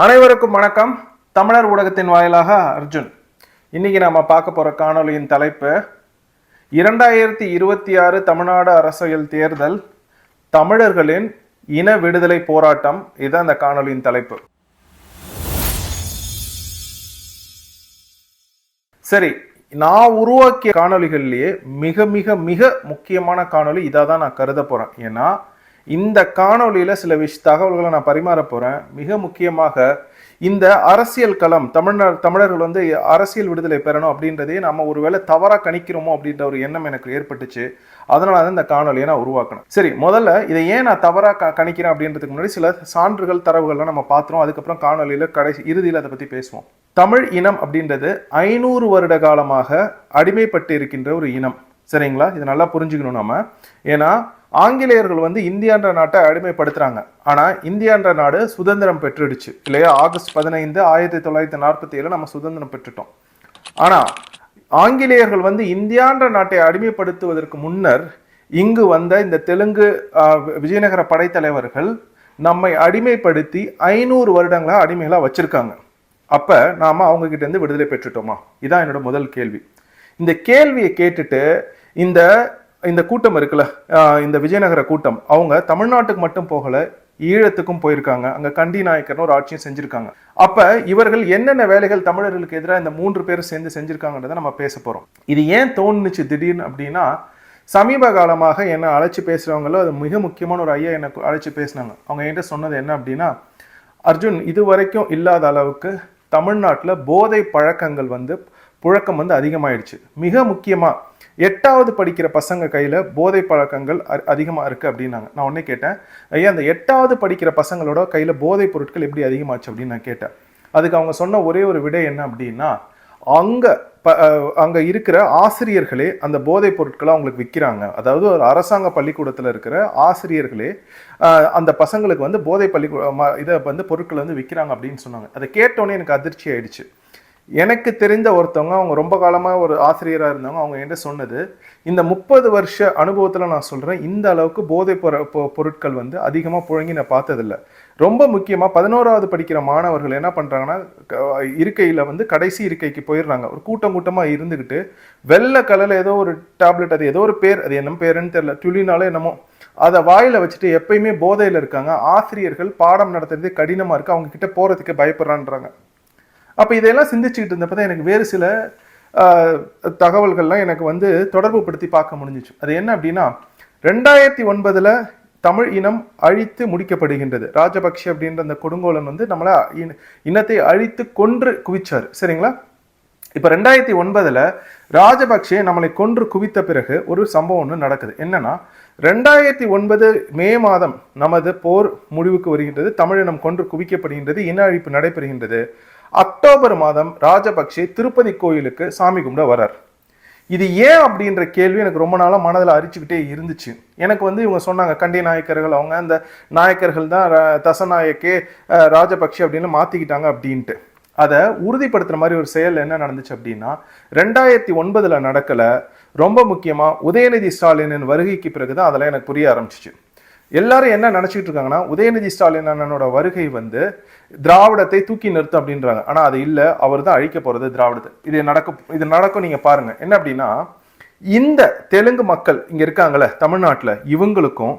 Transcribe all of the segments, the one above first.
அனைவருக்கும் வணக்கம். தமிழர் ஊடகத்தின் வாயிலாக அர்ஜுன். இன்னைக்கு நாம பார்க்க போற காணொலியின் தலைப்பு இரண்டாயிரத்தி இருபத்தி ஆறு தமிழ்நாடு அரசியல் தேர்தல் தமிழர்களின் இன விடுதலை போராட்டம். இதுதான் அந்த காணொளியின் தலைப்பு. சரி நான் உருவாக்கிய காணொலிகள்லேயே மிக மிக மிக முக்கியமான காணொளி இதாக தான் நான் கருத போகிறேன் ஏன்னா இந்த காணொலியில் சில விஷ தகவல்களை நான் பரிமாற போகிறேன் மிக முக்கியமாக இந்த அரசியல் களம் தமிழ்நாடு தமிழர்கள் வந்து அரசியல் விடுதலை பெறணும் அப்படின்றதே நம்ம ஒருவேளை தவறாக கணிக்கிறோமோ அப்படின்ற ஒரு எண்ணம் எனக்கு ஏற்பட்டுச்சு. அதனால தான் இந்த காணொலியை நான் உருவாக்கணும். சரி முதல்ல இதை ஏன் நான் தவறாக க கணிக்கிறேன் அப்படின்றதுக்கு முன்னாடி சில சான்றுகள் தரவுகள்லாம் நம்ம பார்த்துருவோம் அதுக்கப்புறம் காணொலியில் கடைசி இறுதியில் அதை பற்றி பேசுவோம். தமிழ் இனம் அப்படின்றது ஐநூறு வருட காலமாக அடிமைப்பட்டு இருக்கின்ற ஒரு இனம். சரிங்களா? இது நல்லா புரிஞ்சுக்கணும் நம்ம ஏன்னா ஆங்கிலேயர்கள் வந்து இந்தியான்ற நாட்டை அடிமைப்படுத்துறாங்க. ஆனா இந்தியான்ற நாடு சுதந்திரம் பெற்றுடுச்சு. இல்லையா? ஆகஸ்ட் பதினைந்து ஆயிரத்தி தொள்ளாயிரத்தி நாற்பத்தி ஏழு நம்ம சுதந்திரம் பெற்றுட்டோம். ஆனா ஆங்கிலேயர்கள் வந்து இந்தியான்ற நாட்டை அடிமைப்படுத்துவதற்கு முன்னர் இங்கு வந்த இந்த தெலுங்கு விஜயநகர படைத்தலைவர்கள் நம்மை அடிமைப்படுத்தி ஐநூறு வருடங்களா அடிமைகளா வச்சிருக்காங்க. அப்ப நாம அவங்க கிட்ட இருந்து விடுதலை பெற்றுட்டோமா? இதான் என்னோட முதல் கேள்வி. இந்த கேள்வியை கேட்டுட்டு இந்த இந்த கூட்டம் இருக்குல்ல இந்த விஜயநகர கூட்டம் அவங்க தமிழ்நாட்டுக்கு மட்டும் போகல ஈழத்துக்கும் போயிருக்காங்க. அங்க கண்டி நாயக்கர்னு ஒரு ஆட்சியும் செஞ்சிருக்காங்க. அப்ப இவர்கள் என்னென்ன வேலைகள் தமிழர்களுக்கு எதிராக இந்த மூன்று பேரும் சேர்ந்து செஞ்சிருக்காங்கன்றத நம்ம பேச போறோம். இது ஏன் தோணுச்சு திடீர்னு அப்படின்னா சமீப காலமாக என்ன அழைச்சி பேசுறவங்களோ அது மிக முக்கியமான ஒரு ஐயா எனக்கு அழைச்சி பேசினாங்க. அவங்க என்கிட்ட சொன்னது என்ன அப்படின்னா அர்ஜுன் இது வரைக்கும் இல்லாத அளவுக்கு தமிழ்நாட்டில் போதை பழக்கங்கள் வந்து புழக்கம் வந்து அதிகமாயிடுச்சு. மிக முக்கியமாக எட்டாவது படிக்கிற பசங்க கையில் போதை பழக்கங்கள் அதிகமாக இருக்குது அப்படின்னாங்க. நான் உடனே கேட்டேன் ஐயா அந்த எட்டாவது படிக்கிற பசங்களோட கையில் போதைப் பொருட்கள் எப்படி அதிகமாச்சு? அப்படின்னு நான் கேட்டேன். அதுக்கு அவங்க சொன்ன ஒரே ஒரு விடை என்ன அப்படின்னா அங்கே ப அங்கே இருக்கிற ஆசிரியர்களே அந்த போதைப் பொருட்களை அவங்களுக்கு விற்கிறாங்க அதாவது ஒரு அரசாங்க பள்ளிக்கூடத்தில் இருக்கிற ஆசிரியர்களே அந்த பசங்களுக்கு வந்து போதை பள்ளிக்கூட இதை வந்து பொருட்களை வந்து விற்கிறாங்க அப்படின்னு சொன்னாங்க. அதை கேட்டோன்னே எனக்கு அதிர்ச்சி ஆயிடுச்சு. எனக்கு தெரிந்த ஒருத்தவங்க அவங்க ரொம்ப காலமாக ஒரு ஆசிரியராக இருந்தவங்க அவங்க என்கிட்ட சொன்னது இந்த முப்பது வருஷ அனுபவத்தில் நான் சொல்கிறேன் இந்த அளவுக்கு போதை பொரு பொ- பொருட்கள் வந்து அதிகமாக புழங்கி நான் பார்த்ததில்ல. ரொம்ப முக்கியமாக பதினோராவது படிக்கிற மாணவர்கள் என்ன பண்ணுறாங்கன்னா இருக்கையில் வந்து கடைசி இருக்கைக்கு போயிடுறாங்க. ஒரு கூட்டம் கூட்டமாக இருந்துக்கிட்டு வெள்ளை கலரில் ஏதோ ஒரு டேப்லெட் அது ஏதோ ஒரு பேர் அது என்ன பேருன்னு தெரியல துளினாலே என்னமோ அதை வாயில வச்சுட்டு எப்பயுமே போதையில் இருக்காங்க. ஆசிரியர்கள் பாடம் நடத்துறது கடினமாக இருக்குது அவங்க கிட்ட போகிறதுக்கு பயப்படுறான்றாங்க. அப்போ இதையெல்லாம் சிந்திச்சுக்கிட்டு இருந்தப்ப தான் எனக்கு வேறு சில தகவல்கள்லாம் எனக்கு வந்து தொடர்பு படுத்தி பார்க்க முடிஞ்சிச்சு. அது என்ன அப்படின்னா ரெண்டாயிரத்தி ஒன்பதில் தமிழ் இனம் அழித்து முடிக்கப்படுகின்றது. ராஜபக்ஷ அப்படின்ற அந்த கொடுங்கோலன் வந்து நம்மளை இன- இனத்தை அழித்து கொன்று குவிச்சார். சரிங்களா? இப்போ ரெண்டாயிரத்தி ஒன்பதில் ராஜபக்சே நம்மளை கொன்று குவித்த பிறகு ஒரு சம்பவம் ஒன்று நடக்குது. என்னன்னா ரெண்டாயிரத்தி ஒன்பது மே மாதம் நமது போர் முடிவுக்கு வருகின்றது தமிழினம் கொன்று குவிக்கப்படுகின்றது இன அழிப்பு நடைபெறுகின்றது. அக்டோபர் மாதம் ராஜபக்சே திருப்பதி கோயிலுக்கு சாமி கும்பிட வரார். இது ஏன் அப்படின்ற கேள்வி எனக்கு ரொம்ப நாளாக மனதில் அரிச்சுக்கிட்டே இருந்துச்சு. எனக்கு வந்து இவங்க சொன்னாங்க கண்டி நாயக்கர்கள் அவங்க அந்த நாயக்கர்கள் தான் தசநாயக்கே ராஜபக்ஷே அப்படின்னு மாற்றிக்கிட்டாங்க அப்படின்ட்டு. அதை உறுதிப்படுத்துகிற மாதிரி ஒரு செயல் என்ன நடந்துச்சு அப்படின்னா ரெண்டாயிரத்தி ஒன்பதில் நடக்கலை ரொம்ப முக்கியமாக உதயநிதி ஸ்டாலினின் வருகைக்கு பிறகு தான் அதெல்லாம் எனக்கு புரிய ஆரம்பிச்சிச்சு. எல்லாரும் என்ன நினைச்சிட்டு இருக்காங்கன்னா உதயநிதி ஸ்டாலின் அண்ணனோட வருகை வந்து திராவிடத்தை தூக்கி நிறுத்தும் அப்படின்றாங்க. ஆனா அது இல்ல. அவர் தான் அழிக்க போறது திராவிடத்தை. இது நடக்கும் இது நடக்கும் நீங்க பாருங்க. என்ன அப்படின்னா இந்த தெலுங்கு மக்கள் இங்க இருக்காங்கல்ல தமிழ்நாட்டுல இவங்களுக்கும்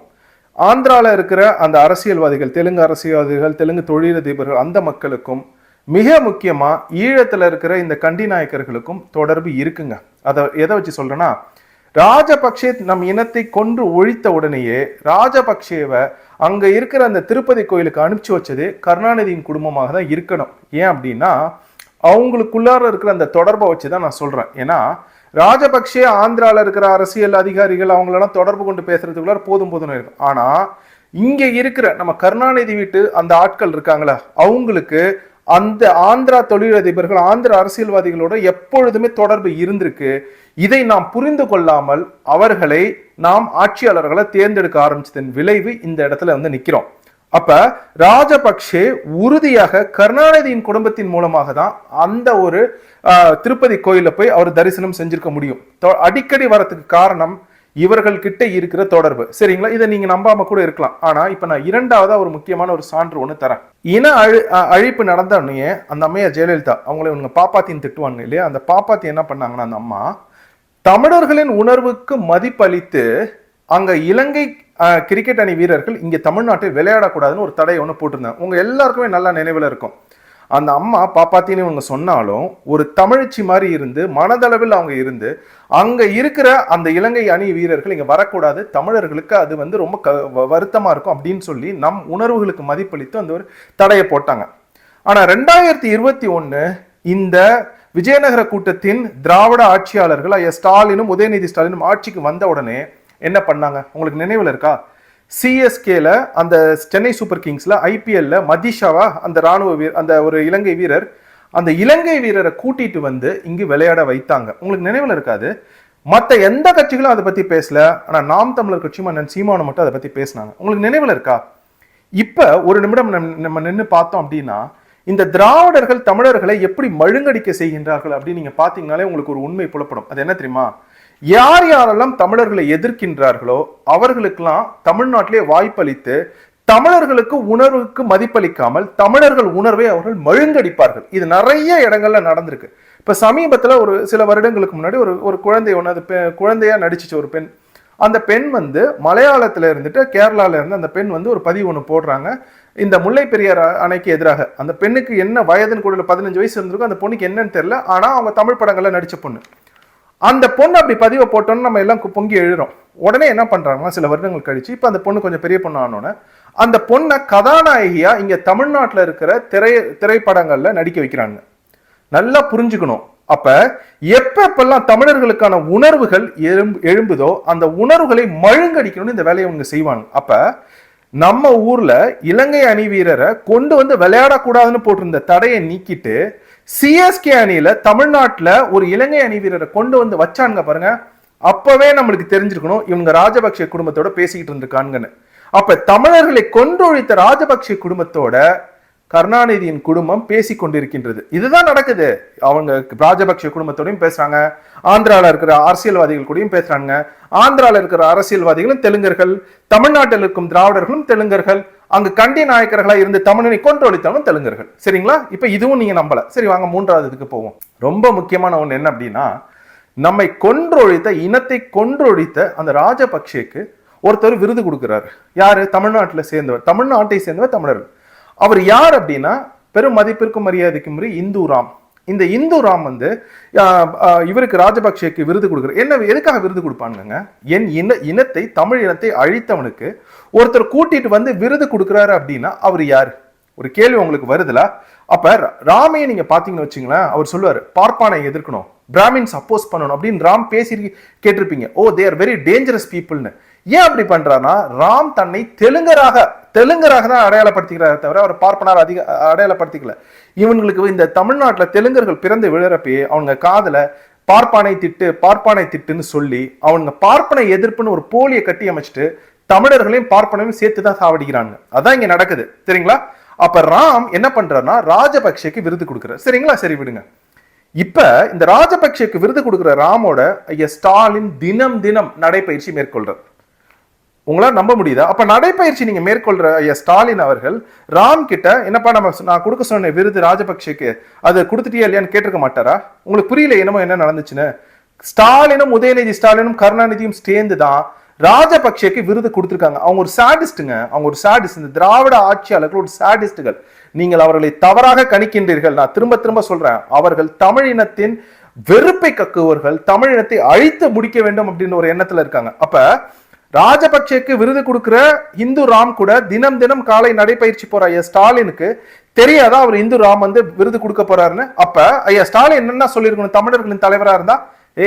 ஆந்திரால இருக்கிற அந்த அரசியல்வாதிகள் தெலுங்கு அரசியல்வாதிகள் தெலுங்கு தொழிலதிபர்கள் அந்த மக்களுக்கும் மிக முக்கியமா ஈழத்துல இருக்கிற இந்த கண்டி நாயக்கர்களுக்கும் தொடர்பு இருக்குங்க. அதை எதை வச்சு சொல்றேன்னா ராஜபக்சே நம் இனத்தை கொன்று ஒழித்த உடனேயே ராஜபக்சேவை அங்க இருக்கிற அந்த திருப்பதி கோயிலுக்கு அனுப்பிச்சு வச்சது கருணாநிதியின் குடும்பமாக தான் இருக்கணும். ஏன் அப்படின்னா அவங்களுக்குள்ளார இருக்கிற அந்த தொடர்பை வச்சு தான் நான் சொல்றேன். ஏன்னா ராஜபக்சே ஆந்திரால இருக்கிற அரசியல் அதிகாரிகள் அவங்களெல்லாம் தொடர்பு கொண்டு பேசுறதுக்குள்ளார போதும் போதும் இருக்கும். ஆனா இங்க இருக்கிற நம்ம கருணாநிதி வீட்டு அந்த ஆட்கள் இருக்காங்களா அவங்களுக்கு அந்த ஆந்திரா தொழிலதிபர்கள் ஆந்திர அரசியல்வாதிகளோட எப்பொழுதுமே தொடர்பு இருந்திருக்கு. இதை நாம் புரிந்து கொள்ளாமல் அவர்களை நாம் ஆட்சியாளர்களை தேர்ந்தெடுக்க ஆரம்பிச்சதன் விளைவு இந்த இடத்துல வந்து நிற்கிறோம் அப்ப ராஜபக்சே உறுதியாக கருணாநிதியின் குடும்பத்தின் மூலமாக தான் அந்த ஒரு திருப்பதி கோயில போய் அவர் தரிசனம் செஞ்சிருக்க முடியும். அடிக்கடி வரத்துக்கு காரணம் இவர்கள் கிட்ட இருக்கிற தொடர்பு. சரிங்களா? இதை நீங்க நம்பாம கூட இருக்கலாம். ஆனா இப்ப நான் இரண்டாவதா ஒரு முக்கியமான ஒரு சான்று ஒன்று தரேன். இன அழி அழிப்பு நடந்தோடனே அந்த அம்மையா ஜெயலலிதா அவங்கள இவங்க பாப்பாத்தின்னு திட்டுவாங்க இல்லையா? அந்த பாப்பாத்தி என்ன பண்ணாங்கன்னா அந்த அம்மா தமிழர்களின் உணர்வுக்கு மதிப்பளித்து அங்க இலங்கை கிரிக்கெட் அணி வீரர்கள் இங்க தமிழ்நாட்டில் விளையாடக்கூடாதுன்னு ஒரு தடை ஒன்று போட்டிருந்தாங்க. உங்க எல்லாருக்குமே நல்லா நினைவில் இருக்கும். அந்த அம்மா பாப்பாத்தின்னு இவங்க சொன்னாலும் ஒரு தமிழச்சி மாதிரி இருந்து மனதளவில் அவங்க இருந்து அங்கே இருக்கிற அந்த இலங்கை அணி வீரர்கள் இங்கே வரக்கூடாது தமிழர்களுக்கு அது வந்து ரொம்ப க வ- இருக்கும் அப்படின்னு சொல்லி நம் உணர்வுகளுக்கு மதிப்பளித்து அந்த ஒரு தடையை போட்டாங்க. ஆனால் ரெண்டாயிரத்தி இருபத்தி ஒன்று இந்த விஜயநகர கூட்டத்தின் திராவிட ஆட்சியாளர்கள் ஐயா ஸ்டாலினும் உதயநிதி ஸ்டாலினும் ஆட்சிக்கு வந்த உடனே என்ன பண்ணாங்க? உங்களுக்கு நினைவில் இருக்கா? சிஎஸ்கேல அந்த சென்னை சூப்பர் கிங்ஸ்ல ஐபிஎல்ல மதிஷாவா அந்த ராணுவ வீரர் அந்த ஒரு இலங்கை வீரர் அந்த இலங்கை வீரரை கூட்டிட்டு வந்து இங்கு விளையாட வைத்தாங்க. உங்களுக்கு நினைவில் இருக்காது? மத்த எந்த கட்சிகளும் அதை பத்தி பேசல. ஆனா நாம் தமிழர் கட்சி மன்னன் சீமானம் மட்டும் அதை பத்தி பேசினாங்க. உங்களுக்கு நினைவில் இருக்கா? இப்ப ஒரு நிமிடம் நம்ம நின்று பார்த்தோம் அப்படின்னா இந்த திராவிடர்கள் தமிழர்களை எப்படி மழுங்கடிக்க செய்கின்றார்கள் அப்படின்னு நீங்க பாத்தீங்கனாலே உங்களுக்கு ஒரு உண்மை புலப்படும். அது என்ன தெரியுமா? யார் யாரெல்லாம் தமிழர்களை எதிர்க்கின்றார்களோ அவர்களுக்கெல்லாம் தமிழ்நாட்டிலே வாய்ப்பளித்து தமிழர்களுக்கு உணர்வுக்கு மதிப்பளிக்காமல் தமிழர்கள் உணர்வை அவர்கள் மழுங்கடிப்பார்கள். இது நிறைய இடங்கள்ல நடந்திருக்கு. இப்ப சமீபத்துல ஒரு சில வருடங்களுக்கு முன்னாடி ஒரு ஒரு குழந்தை ஒன்று அது பெ- குழந்தையா நடிச்சிச்சு ஒரு பெண். அந்த பெண் வந்து மலையாளத்துல இருந்துட்டு கேரளால இருந்து அந்த பெண் வந்து ஒரு பதிவு ஒன்று போடுறாங்க. இந்த முல்லை பெரியார் அணைக்கு எதிராக. அந்த பெண்ணுக்கு என்ன வயதுன்னு கூட பதினஞ்சு வயசு இருந்திருக்கும். அந்த பொண்ணுக்கு என்னன்னு தெரியல. ஆனா அவங்க தமிழ் படங்கள்ல நடிச்ச பொண்ணு. அந்த பொண்ணு அப்படி பதிவை போட்டோன்னு நம்ம எல்லாம் பொங்கி எழுறோம். உடனே என்ன பண்ணுறாங்கன்னா சில வருடங்கள் கழிச்சு இப்போ அந்த பொண்ணு கொஞ்சம் பெரிய பொண்ணு ஆனோடனே அந்த பொண்ணை கதாநாயகியாக இங்கே தமிழ்நாட்டில் இருக்கிற திரை திரைப்படங்களில் நடிக்க வைக்கிறாங்க. நல்லா புரிஞ்சுக்கணும். அப்ப எப்ப எப்பெல்லாம் தமிழர்களுக்கான உணர்வுகள் எழும்பு எழும்புதோ அந்த உணர்வுகளை மழுங்கடிக்கணும்னு இந்த வேலையை அவங்க செய்வாங்க. அப்ப நம்ம ஊர்ல இலங்கை அணி வீரரை கொண்டு வந்து விளையாடக்கூடாதுன்னு போட்டிருந்த தடையை நீக்கிட்டு சிஎஸ்கே அணியில தமிழ்நாட்டுல ஒரு இலங்கை அணி வீரரை கொண்டு வந்து வச்சானுங்க பாருங்க. அப்பவே நம்மளுக்கு தெரிஞ்சிருக்கணும் இவங்க ராஜபக்ஷ குடும்பத்தோட பேசிக்கிட்டு இருந்திருக்காங்கன்னு அப்ப தமிழர்களை கொன்றொழித்த ராஜபக்ஷ குடும்பத்தோட கருணாநிதியின் குடும்பம் பேசிக் கொண்டிருக்கின்றது. இதுதான் நடக்குது. அவங்க ராஜபக்ஷ குடும்பத்தோடையும் பேசுறாங்க. ஆந்திராவில் இருக்கிற அரசியல்வாதிகள் கூடயும் பேசுறாங்க. ஆந்திராவில் இருக்கிற அரசியல்வாதிகளும் தெலுங்கர்கள் தமிழ்நாட்டில் இருக்கும் திராவிடர்களும் தெலுங்கர்கள். அங்கு கண்டி நாயக்கர்களா இருந்து தமிழனை கொன்றொழித்தவனும் தெலுங்கர்கள். சரிங்களா? இப்ப இதுவும் நீங்க நம்பல. சரி வாங்க மூன்றாவது இதுக்கு போவோம். ரொம்ப முக்கியமான ஒன்று என்ன அப்படின்னா நம்மை கொன்றொழித்த இனத்தை கொன்றொழித்த அந்த ராஜபக்சேக்கு ஒருத்தர் விருது கொடுக்குறாரு. யாரு? தமிழ்நாட்டில் சேர்ந்தவர் தமிழ்நாட்டை சேர்ந்தவர் தமிழர்கள். அவர் யார் அப்படின்னா பெரும் மதிப்பிற்கும் மரியாதைக்கும் முறை இந்து ராம். இந்த இந்து ராம் வந்து இவருக்கு ராஜபக்சேக்கு விருது கொடுக்குற என்ன எதுக்காக விருது கொடுப்பானுங்க? என் இன இனத்தை தமிழ் இனத்தை அழித்தவனுக்கு ஒருத்தர் கூட்டிட்டு வந்து விருது கொடுக்குறாரு அப்படின்னா அவர் யார்? ஒரு கேள்வி உங்களுக்கு வருதுல? அப்ப ராமையை நீங்க பாத்தீங்கன்னு வச்சுங்களேன் அவர் சொல்லுவார் பார்ப்பானை எதிர்க்கணும் பிராமின்ஸ் அப்போஸ் பண்ணணும் அப்படின்னு ராம் பேசி கேட்டிருப்பீங்க. Oh they are very dangerous பீப்புள்னு ஏன் அப்படி பண்றாருன்னா ராம் தன்னை தெலுங்கராக தெலுங்கராக தான் அடையாளப்படுத்திக்கிறாரே தவிர அவர் பார்ப்பனார் அதிக அடையாளப்படுத்திக்கல. இவங்களுக்கு இந்த தமிழ்நாட்டில் தெலுங்கர்கள் பிறந்து விழறப்பே அவங்க காதில் பார்ப்பானை திட்டு பார்ப்பானை திட்டுன்னு சொல்லி அவங்க பார்ப்பனை எதிர்ப்புன்னு ஒரு போலியை கட்டி அமைச்சிட்டு தமிழர்களையும் பார்ப்பனையும் சேர்த்து தான் சாவடிக்கிறாங்க. அதான் இங்க நடக்குது. சரிங்களா? அப்ப ராம் என்ன பண்றாருன்னா ராஜபக்சேக்கு விருது கொடுக்குறாரு. சரிங்களா? சரி விடுங்க. இப்ப இந்த ராஜபக்சேக்கு விருது கொடுக்குற ராமோட ஐயா ஸ்டாலின் தினம் தினம் நடைபயிற்சி மேற்கொள்றார். உங்களால் நம்ப முடியுதா? அப்போ நடைப்பயிற்சி நீங்கள் மேற்கொள்கிற ஐயா ஸ்டாலின் அவர்கள் ராம் கிட்ட என்னப்பா நம்ம நான் கொடுக்க சொன்ன விருது ராஜபக்சேக்கு அது கொடுத்துட்டியா இல்லையான்னு கேட்டிருக்க மாட்டாரா? உங்களுக்கு புரியல என்னமோ என்ன நடந்துச்சுன்னு. ஸ்டாலினும் உதயநிதி ஸ்டாலினும் கருணாநிதியும் சேர்ந்து தான் ராஜபக்சேக்கு விருது கொடுத்துருக்காங்க. அவங்க ஒரு சாடிஸ்ட்டுங்க அவங்க ஒரு சாடிஸ்ட் இந்த திராவிட ஆட்சியாளர்கள் ஒரு சாடிஸ்டுகள் நீங்கள் அவர்களை தவறாக கணிக்கின்றீர்கள். நான் திரும்ப திரும்ப சொல்றேன். அவர்கள் தமிழினத்தின் வெறுப்பை கக்குவர்கள் தமிழினத்தை அழித்து முடிக்க வேண்டும் அப்படின்ற ஒரு எண்ணத்துல இருக்காங்க. அப்ப ராஜபக்சேக்கு விருது கொடுக்கிற இந்து ராம் கூட தினம் தினம் காலை நடைபயிற்சி போற ஐயா ஸ்டாலினுக்கு தெரியாதா அவர் இந்து ராம் வந்து விருது கொடுக்க போறாருன்னு? அப்ப ஐயா ஸ்டாலின் என்னென்ன சொல்லியிருக்கணும்? தமிழர்களின் தலைவரா இருந்தா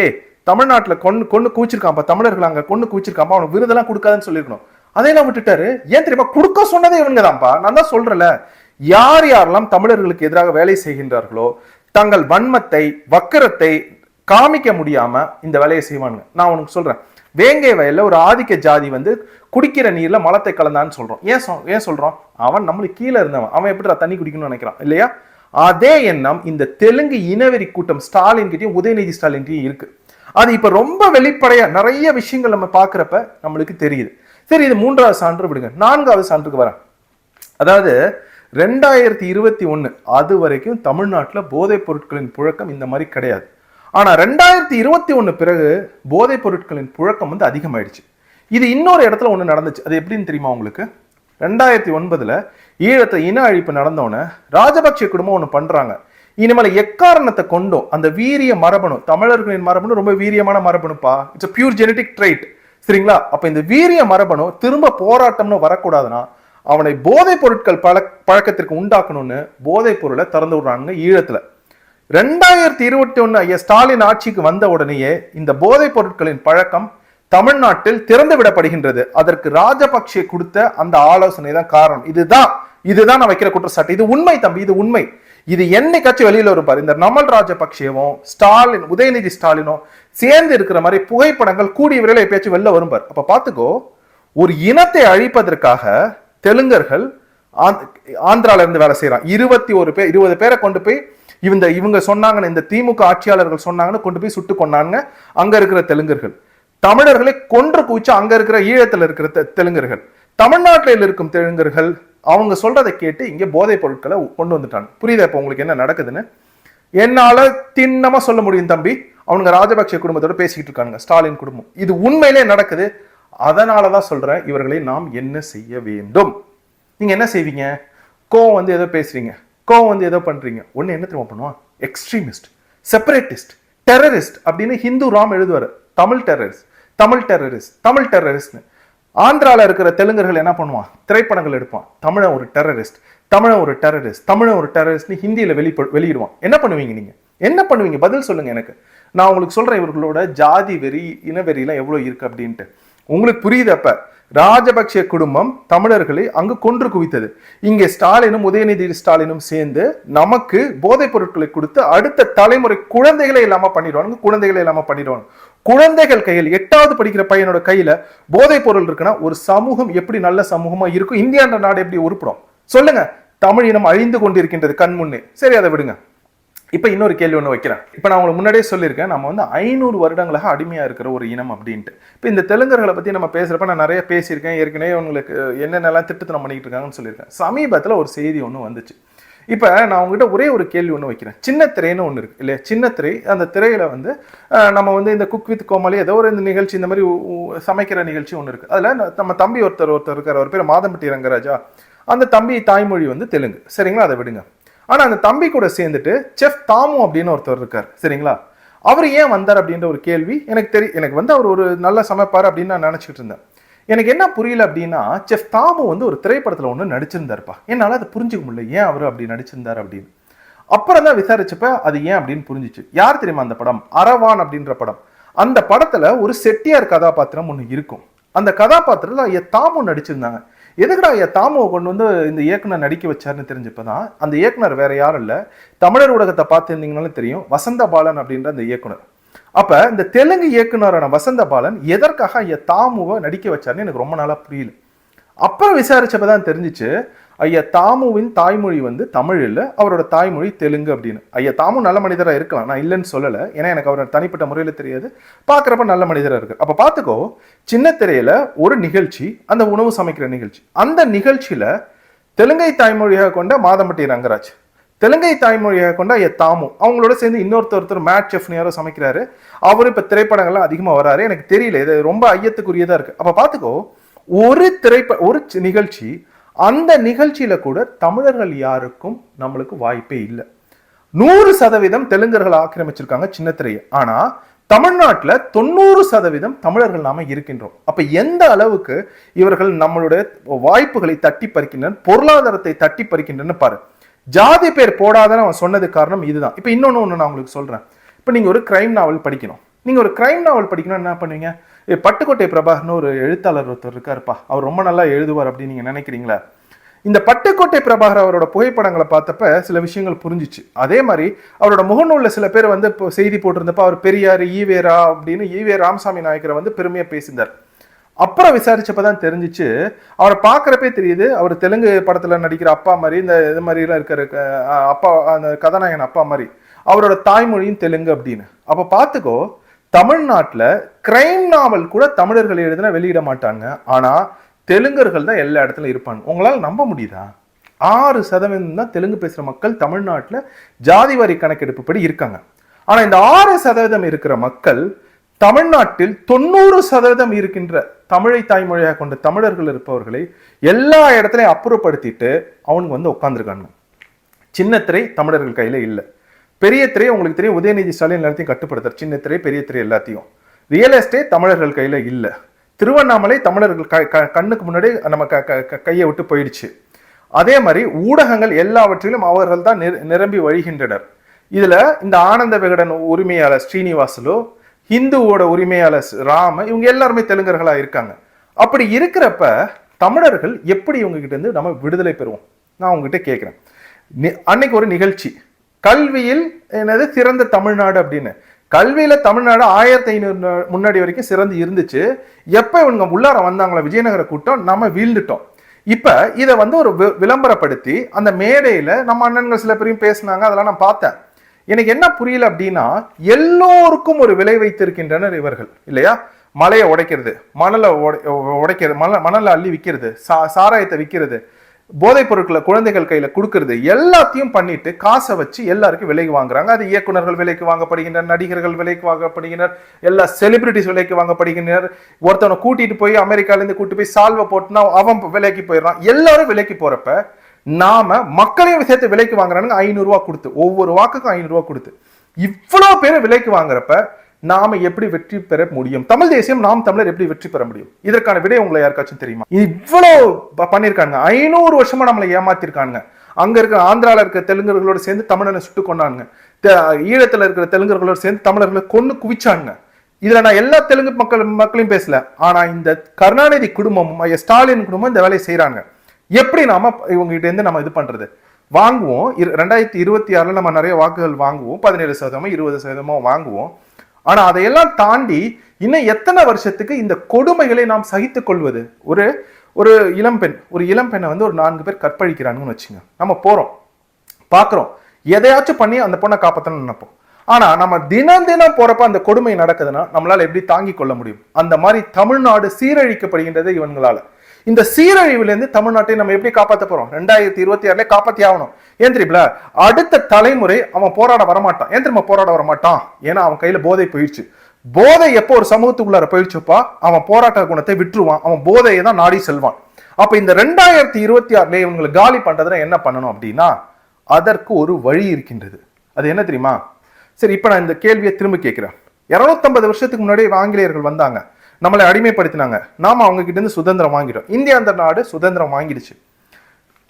ஏய் தமிழ்நாட்டில் கொண்டு கொண்டு கூச்சிருக்கான்ப்பா தமிழர்கள் அங்க கொண்டு கூச்சிருக்கான்ப்பா அவனுக்கு விருதெல்லாம் கொடுக்காதுன்னு சொல்லியிருக்கணும். அதையெல்லாம் விட்டுட்டாரு. ஏன் தெரியுமா? கொடுக்க சொன்னதே இவங்க தான்ப்பா நான் தான் சொல்றேன்ல. யார் யாரெல்லாம் தமிழர்களுக்கு எதிராக வேலை செய்கின்றார்களோ தங்கள் வன்மத்தை வக்கரத்தை காமிக்க முடியாம இந்த வேலையை செய்வானுங்க. நான் உனக்கு சொல்றேன். வேங்கை வயலில் ஒரு ஆதிக்க ஜாதி வந்து குடிக்கிற நீரில் மலத்தை கலந்தான்னு சொல்கிறோம் ஏன் சொ- ஏன் சொல்கிறோம் அவன் நம்மளுக்கு கீழே இருந்தவன். அவன் எப்படி தண்ணி குடிக்கணும்னு நினைக்கிறான் இல்லையா? அதே எண்ணம் இந்த தெலுங்கு இனவெறி கூட்டம் ஸ்டாலின் கிட்டேயும் உதயநிதி ஸ்டாலின் கிட்டயும் இருக்கு. அது இப்போ ரொம்ப வெளிப்படையாக நிறைய விஷயங்கள் நம்ம பார்க்குறப்ப நம்மளுக்கு தெரியுது. சரி இது மூன்றாவது சான்று விடுங்க. நான்காவது சான்றுக்கு வரேன். அதாவது ரெண்டாயிரத்தி இருபத்தி ஒன்று அது வரைக்கும் தமிழ்நாட்டில் போதைப் பொருட்களின் புழக்கம் இந்த மாதிரி கிடையாது. ஆனால் ரெண்டாயிரத்தி இருபத்தி ஒன்று பிறகு போதைப் பொருட்களின் புழக்கம் வந்து அதிகமாயிடுச்சு. இது இன்னொரு இடத்துல ஒன்று நடந்துச்சு. அது எப்படின்னு தெரியுமா உங்களுக்கு? ரெண்டாயிரத்தி ஒன்பதில் ஈழத்தை இன அழிப்பு நடந்தோடனே ராஜபக்ஷ குடும்பம் ஒன்று பண்ணுறாங்க இனிமேல் எக்காரணத்தை கொண்டும் அந்த வீரிய மரபணு தமிழர்களின் மரபணு ரொம்ப வீரியமான மரபணுப்பா. இட்ஸ் பியூர் ஜெனட்டிக் ட்ரைட் சரிங்களா? அப்போ இந்த வீரிய மரபணு திரும்ப போராட்டம்னு வரக்கூடாதுன்னா அவனை போதைப் பொருட்கள் பழ பழக்கத்திற்கு உண்டாக்கணும்னு போதைப் பொருளை திறந்து விடுறாங்க ஈழத்தில். ரெண்டாயிரத்தி இருபத்தி ஒன்று ஐயா ஸ்டாலின் ஆட்சிக்கு வந்த உடனேயே இந்த போதைப் பொருட்களின் பழக்கம் தமிழ்நாட்டில் திறந்து விடப்படுகின்றது அதற்கு ராஜபக்சே கொடுத்த அந்த ஆலோசனை தான் காரணம். இதுதான் இதுதான் நான் வைக்கிற குற்றச்சாட்டு. இது உண்மை தம்பி இது உண்மை. இது என்னைக்காச்சும் வெளியில வரும் இந்த நமல் ராஜபக்சேவும் ஸ்டாலின் உதயநிதி ஸ்டாலினும் சேர்ந்து இருக்கிற மாதிரி புகைப்படங்கள் கூடிய விரைவில் எப்பயாச்சும் வெளில வரும்பார் அப்ப பாத்துக்கோ ஒரு இனத்தை அழிப்பதற்காக தெலுங்கர்கள் ஆந்த்- ஆந்திரால இருந்து வேலை செய்யறான் இருபத்தி ஒரு பேர் இருபது பேரை கொண்டு போய் இந்த இவங்க சொன்னாங்கன்னு இந்த திமுக ஆட்சியாளர்கள் சொன்னாங்கன்னு கொண்டு போய் சுட்டு கொண்டாங்க அங்க இருக்கிற தெலுங்கர்கள். தமிழர்களை கொன்று குவிச்சு அங்க இருக்கிற ஈழத்தில் இருக்கிற தெ- தெலுங்கர்கள். தமிழ்நாட்டில் இருக்கும் தெலுங்கர்கள் அவங்க சொல்றதை கேட்டு இங்க போதைப் பொருட்களை கொண்டு வந்துட்டாங்க. புரியுதா இப்போ உங்களுக்கு என்ன நடக்குதுன்னு? என்னால திண்ணமா சொல்ல முடியும் தம்பி. அவனுங்க ராஜபக்ஷ குடும்பத்தோட பேசிக்கிட்டு இருக்காங்க ஸ்டாலின் குடும்பம். இது உண்மையிலே நடக்குது. அதனாலதான் சொல்றேன் இவர்களை நாம் என்ன செய்ய வேண்டும்? நீங்க என்ன செய்வீங்க? கோவம் வந்து ஏதோ பேசுறீங்க. கோவம் வந்து ஏதோ பண்ணுறீங்க ஒன்று என்ன தெரியுமா பண்ணுவான்? எக்ஸ்ட்ரீமிஸ்ட் செப்பரேட்டிஸ்ட் டெரரிஸ்ட் அப்படின்னு ஹிந்து ராம் எழுதுவார். தமிழ் டெரரிஸ்ட் தமிழ் டெரரிஸ்ட் தமிழ் டெரரிஸ்ட்னு ஆந்திரால இருக்கிற தெலுங்கர்கள் என்ன பண்ணுவான்? திரைப்படங்கள் எடுப்பான். தமிழன் ஒரு டெரரிஸ்ட் தமிழன் ஒரு டெரரிஸ்ட் தமிழன் ஒரு டெரரிஸ்ட்னு ஹிந்தியில் வெளி வெளியிடுவான். என்ன பண்ணுவீங்க நீங்கள் என்ன பண்ணுவீங்க? பதில் சொல்லுங்கள் எனக்கு. நான் உங்களுக்கு சொல்கிறேன் இவர்களோட ஜாதி வெறி இனவெறிலாம் எவ்வளோ இருக்கு அப்படின்ட்டு. உங்களுக்கு புரியுது அப்போ? ராஜபக்ஷ குடும்பம் தமிழர்களை அங்கு கொன்று குவித்தது. இங்கே ஸ்டாலினும் உதயநிதி ஸ்டாலினும் சேர்ந்து நமக்கு போதைப் பொருட்களை கொடுத்து அடுத்த தலைமுறை குழந்தைகளை இல்லாம பண்ணிடுவாங்க. குழந்தைகளை இல்லாம பண்ணிடுவாங்க. குழந்தைகள் கையில் எட்டாவது படிக்கிற பையனோட கையில போதைப் பொருள் இருக்குன்னா ஒரு சமூகம் எப்படி நல்ல சமூகமா இருக்கும்? இந்தியான்ற நாடு எப்படி உருப்படும்? சொல்லுங்க. தமிழ் இனம் அழிந்து கொண்டிருக்கின்றது கண் முன்னே. சரி அதை விடுங்க. இப்போ இன்னொரு கேள்வி ஒன்று வைக்கிறேன். இப்போ நான் உங்களுக்கு முன்னாடியே சொல்லியிருக்கேன் நம்ம வந்து ஐநூறு வருடங்களாக அடிமையாக இருக்கிற ஒரு இனம் அப்படின்ட்டு. இப்போ இந்த தெலுங்கர்களை பற்றி நம்ம பேசுகிறப்ப நான் நிறைய பேசியிருக்கேன் ஏற்கனவே உங்களுக்கு என்னென்னலாம் திட்டத்தனம் பண்ணிக்கிட்டு இருக்காங்கன்னு சொல்லியிருக்கேன். சமீபத்தில் ஒரு செய்தி ஒன்று வந்துச்சு. இப்போ நான் உங்ககிட்ட ஒரே ஒரு கேள்வி ஒன்று வைக்கிறேன். சின்ன திரைன்னு ஒன்று இருக்கு இல்லையா? சின்ன திரை அந்த திரையில வந்து நம்ம வந்து இந்த குக் வித் கோமாளி ஏதோ ஒரு இந்த நிகழ்ச்சி இந்த மாதிரி சமைக்கிற நிகழ்ச்சி ஒன்று இருக்கு. அதில் நம்ம தம்பி ஒருத்தர் ஒருத்தர் இருக்கார் அவர் பேர் மாதம்பட்டி ரங்கராஜா. அந்த தம்பி தாய்மொழி வந்து தெலுங்கு. சரிங்களா? அதை விடுங்க. ஆனால் அந்த தம்பி கூட சேர்ந்துட்டு செஃப் தாமு அப்படின்னு ஒருத்தர் இருக்கார். சரிங்களா? அவர் ஏன் வந்தார் அப்படின்ற ஒரு கேள்வி எனக்கு தெரியும் எனக்கு வந்து அவர் ஒரு நல்ல சமைப்பார் அப்படின்னு நான் நினச்சிக்கிட்டு இருந்தேன். எனக்கு என்ன புரியல அப்படின்னா செஃப் தாமு வந்து ஒரு திரைப்படத்தில் ஒன்று நடிச்சிருந்தாருப்பா. என்னால் அதை புரிஞ்சுக்க முடியல. ஏன் அவர் அப்படி நடிச்சிருந்தார் அப்படின்னு. அப்புறம் தான் விசாரிச்சப்ப அது ஏன் அப்படின்னு புரிஞ்சுச்சு. யார் தெரியுமா அந்த படம்? அரவான் அப்படின்ற படம். அந்த படத்தில் ஒரு செட்டியார் கதாபாத்திரம் ஒன்று இருக்கும். அந்த கதாபாத்திரத்தில் ஐயா தாமு நடிச்சிருந்தாங்க. எதுக்குடா என் தாமுவை கொண்டு வந்து இந்த இயக்குனர் நடிக்க வச்சாருன்னு தெரிஞ்சப்பதான்? அந்த இயக்குனர் வேற யாரும் இல்லை. தமிழர் ஊடகத்தை பார்த்துருந்தீங்கனாலும் தெரியும் வசந்த பாலன் அப்படின்ற அந்த இயக்குனர். அப்ப இந்த தெலுங்கு இயக்குனரான வசந்த பாலன் எதற்காக என் தாமுவை நடிக்க வச்சாருன்னு எனக்கு ரொம்ப நாளாக புரியல. அப்புறம் விசாரிச்சப்பதான் தெரிஞ்சிச்சு ஐயா தாமுவின் தாய்மொழி வந்து தமிழ் இல்லை அவரோட தாய்மொழி தெலுங்கு அப்படின்னு. ஐயா தாமு நல்ல மனிதராக இருக்கலாம் நான் இல்லைன்னு சொல்லலை. ஏன்னா எனக்கு அவரோட தனிப்பட்ட முறையில் தெரியாது. பார்க்குறப்ப நல்ல மனிதராக இருக்கு. அப்போ பார்த்துக்கோ சின்ன திரையில் ஒரு நிகழ்ச்சி அந்த உணவு சமைக்கிற நிகழ்ச்சி. அந்த நிகழ்ச்சியில் தெலுங்கை தாய்மொழியாக கொண்ட மாதம்பட்டி ரங்கராஜ் தெலுங்கை தாய்மொழியாக கொண்ட ஐயா தாமு அவங்களோட சேர்ந்து இன்னொருத்தர் ஒருத்தர் மேட் செஃப்னு யாரோ சமைக்கிறாரு. அவரும் இப்போ திரைப்படங்கள்லாம் அதிகமாக வராரு. எனக்கு தெரியல இது ரொம்ப ஐயத்துக்குரியதாக இருக்குது அப்போ பார்த்துக்கோ ஒரு திரைப்ப ஒரு நிகழ்ச்சி அந்த நிகழ்ச்சியில் கூட தமிழர்கள் யாருக்கும் நம்மளுக்கு வாய்ப்பே இல்லை. நூறு சதவீதம் தெலுங்கர்கள் ஆக்கிரமிச்சிருக்காங்க சின்ன திரையை தமிழ்நாட்டில் தொண்ணூறு சதவீதம் தமிழர்கள் நாம இருக்கின்றோம். அப்போ எந்த அளவுக்கு இவர்கள் நம்மளுடைய வாய்ப்புகளை தட்டி பறிக்கின்றனர் பொருளாதாரத்தை தட்டி பறிக்கின்றனர் பாரு. ஜாதி பேர் போடாதன்னு அவன் சொன்னது காரணம் இதுதான். இப்போ இன்னொன்று ஒன்று நான் உங்களுக்கு சொல்கிறேன் இப்போ நீங்கள் ஒரு கிரைம் நாவல் படிக்கணும். நீங்கள் ஒரு கிரைம் நாவல் படிக்கணும் என்ன பண்ணுவீங்க? பட்டுக்கோட்டை பிரபாகர்னு ஒரு எழுத்தாளர் ஒருத்தர் இருக்காருப்பா. அவர் ரொம்ப நல்லா எழுதுவார் அப்படின்னு நீங்க நினைக்கிறீங்களா? இந்த பட்டுக்கோட்டை பிரபாகர் அவரோட புகைப்படங்களை பார்த்தப்ப சில விஷயங்கள் புரிஞ்சிச்சு. அதே மாதிரி அவரோட முகநூலில் சில பேர் வந்து இப்போ செய்தி போட்டிருந்தப்ப அவர் பெரியார் ஈவேரா அப்படின்னு ஈவே ராமசாமி நாயக்கரை வந்து பெருமையாக பேசியிருந்தார். அப்புறம் விசாரிச்சப்பதான் தெரிஞ்சிச்சு அவரை பார்க்குறப்பே தெரியுது அவர் தெலுங்கு படத்தில் நடிக்கிற அப்பா மாதிரி இந்த இது மாதிரிலாம் இருக்கிற அப்பா அந்த கதாநாயகன் அப்பா மாதிரி அவரோட தாய்மொழியும் தெலுங்கு அப்படின்னு. அப்போ பார்த்துக்கோ தமிழ்நாட்டில் கிரைம் நாவல் கூட தமிழர்கள் எழுதினா வெளியிட மாட்டாங்க. ஆனால் தெலுங்கர்கள் தான் எல்லா இடத்துல இருப்பாங்க. உங்களால் நம்ப முடியுதா? ஆறு சதவீதம் தான் தெலுங்கு பேசுகிற மக்கள் தமிழ்நாட்டில் ஜாதி வாரி கணக்கெடுப்பு படி இருக்காங்க. ஆனால் இந்த ஆறு சதவீதம் இருக்கிற மக்கள் தமிழ்நாட்டில் தொண்ணூறு சதவீதம் இருக்கின்ற தமிழை தாய்மொழியாக கொண்ட தமிழர்கள் இருப்பவர்களை எல்லா இடத்துலையும் அப்புறப்படுத்திட்டு அவனுக்கு வந்து உட்காந்துருக்காங்க சின்ன திரை தமிழர்கள் கையில் இல்லை. பெரிய திரை உங்களுக்கு தெரியும் உதயநிதி ஸ்டாலின் எல்லாத்தையும் கட்டுப்படுத்தார் சின்ன திரை பெரிய திரை எல்லாத்தையும். ரியல் எஸ்டேட் தமிழர்கள் கையில் இல்லை. திருவண்ணாமலை தமிழர்கள் க- க- கண்ணுக்கு முன்னாடி நம்ம க- க- க- கையை விட்டு போயிடுச்சு. அதே மாதிரி ஊடகங்கள் எல்லாவற்றிலும் அவர்கள் தான் நிரம்பி வழிகின்றனர். இதில் இந்த ஆனந்த விகடன் உரிமையாளர் ஸ்ரீனிவாசலு ஹிந்துவோட உரிமையாளர் ராம இவங்க எல்லாருமே தெலுங்கர்களாக இருக்காங்க. அப்படி இருக்கிறப்ப தமிழர்கள் எப்படி இவங்க கிட்ட இருந்து நம்ம விடுதலை பெறுவோம்? நான் உங்ககிட்ட கேட்குறேன் நி- அன்னைக்கு ஒரு நிகழ்ச்சி. கல்வியில் என்னது சிறந்த தமிழ்நாடு அப்படின்னு. கல்வியில தமிழ்நாடு ஆயிரத்தி ஐநூறு முன்னாடி வரைக்கும் சிறந்து இருந்துச்சு. எப்ப இவங்க உள்ளார வந்தாங்களோ விஜயநகர கூட்டம் நம்ம வீழ்ந்துட்டோம். இப்ப இதை வந்து ஒரு வி- விளம்பரப்படுத்தி அந்த மேடையில நம்ம அண்ணன்கள் சில பேரையும் பேசினாங்க அதெல்லாம் நான் பார்த்தேன். எனக்கு என்ன புரியல அப்படின்னா எல்லோருக்கும் ஒரு விலை வைத்திருக்கின்றனர் இவர்கள் இல்லையா? மலையை உடைக்கிறது மணலை உடை- உடைக்கிறது மணல் மணலை அள்ளி விற்கிறது சா சாராயத்தை விற்கிறது போதைப் பொருட்களை குழந்தைகள் கையில கொடுக்கறது எல்லாத்தையும் பண்ணிட்டு காசை வச்சு எல்லாருக்கும் விலைக்கு வாங்குறாங்க. அது இயக்குனர்கள் விலைக்கு வாங்கப்படுகின்றனர் நடிகர்கள் விலைக்கு வாங்கப்படுகின்றனர் எல்லா செலிபிரிட்டிஸ் விலைக்கு வாங்கப்படுகின்றனர். ஒருத்தவனை கூட்டிட்டு போய் அமெரிக்காலேருந்து கூட்டு போய் சால்வை போட்டுனா அவன் விலைக்கு போயிடுறான். எல்லாரும் விலைக்கு போறப்ப நாம மக்களையும் சேர்த்து விலைக்கு வாங்குறானுங்க ஐநூறுரூவா கொடுத்து ஒவ்வொரு வாக்குக்கும் ஐநூறுரூவா கொடுத்து இவ்வளோ பேர் விலைக்கு வாங்குறப்ப நாம எப்படி வெற்றி பெற முடியும்? தமிழ் தேசியம் நாம் தமிழர் எப்படி வெற்றி பெற முடியும்? இதற்கான விடை உங்களை யாருக்காச்சும் தெரியுமா? இவ்வளவு ப- பண்ணிருக்காங்க ஐநூறு வருஷமா நம்மளை ஏமாத்திருக்காங்க அங்க இருக்க ஆந்திரால இருக்க தெலுங்கர்களோட சேர்ந்து தமிழனை சுட்டு கொண்டாங்க ஈழத்துல இருக்கிற தெலுங்கர்களோட சேர்ந்து தமிழர்களை கொன்னு குவிச்சாங்க இதுல நான் எல்லா தெலுங்கு மக்கள் மக்களையும் பேசல. ஆனா இந்த கருணாநிதி குடும்பம் ஸ்டாலின் குடும்பம் இந்த வேலையை செய்யறாங்க எப்படி நாம இவங்க கிட்ட இருந்து நம்ம இது பண்றது? வாங்குவோம். இரு- ரெண்டாயிரத்தி இருபத்தி ஆறுல நம்ம நிறைய வாக்குகள் வாங்குவோம். பதினேழு சதவீதமோ இருபது சதவீதமோ வாங்குவோம். ஆனா அதையெல்லாம் தாண்டி இன்னும் எத்தனை வருஷத்துக்கு இந்த கொடுமைகளை நாம் சகித்து கொள்வது? ஒரு ஒரு இளம்பெண் ஒரு இளம்பெண்ணை வந்து ஒரு நான்கு பேர் கற்பழிக்கிறாங்கன்னு வச்சுங்க. நம்ம போறோம் பார்க்குறோம் எதையாச்சும் பண்ணி அந்த பொண்ணை காப்பாற்றணும்னு நினைப்போம். ஆனா நம்ம தினம் தினம் போறப்ப அந்த கொடுமை நடக்குதுன்னா நம்மளால எப்படி தாங்கிக் கொள்ள முடியும்? அந்த மாதிரி தமிழ்நாடு சீரழிக்கப்படுகின்றது இவங்களால. இந்த சீரழிவுலேருந்து தமிழ்நாட்டை நம்ம எப்படி காப்பாற்ற போறோம்? ரெண்டாயிரத்தி இருபத்தி ஆறுல காப்பாத்தி ஆகணும். ஏன் தெரியுங்களா அடுத்த தலைமுறை அவன் போராட வரமாட்டான். ஏன் தெரியுமா போராட வரமாட்டான்? ஏன்னா அவன் கையில போதை போயிடுச்சு. போதை எப்போ ஒரு சமூகத்துக்குள்ளார போயிடுச்சுப்பா? அவன் போராட்ட குணத்தை விட்டுருவான். அவன் போதையை தான் நாடி செல்வான். அப்ப இந்த ரெண்டாயிரத்தி இருபத்தி ஆறுல இவங்களை காலி பண்றதுல என்ன பண்ணணும் அப்படின்னா அதற்கு ஒரு வழி இருக்கின்றது. அது என்ன தெரியுமா? சரி இப்ப நான் இந்த கேள்வியை திரும்ப கேட்கிறேன். 250 வருஷத்துக்கு முன்னாடி ஆங்கிலேயர்கள் வந்தாங்க. நம்மளை அடிமைப்படுத்தினாங்க. நாம அவங்ககிட்ட இருந்து சுதந்திரம் வாங்கிட்டோம். இந்தியா அந்த நாடு சுதந்திரம் வாங்கிடுச்சு.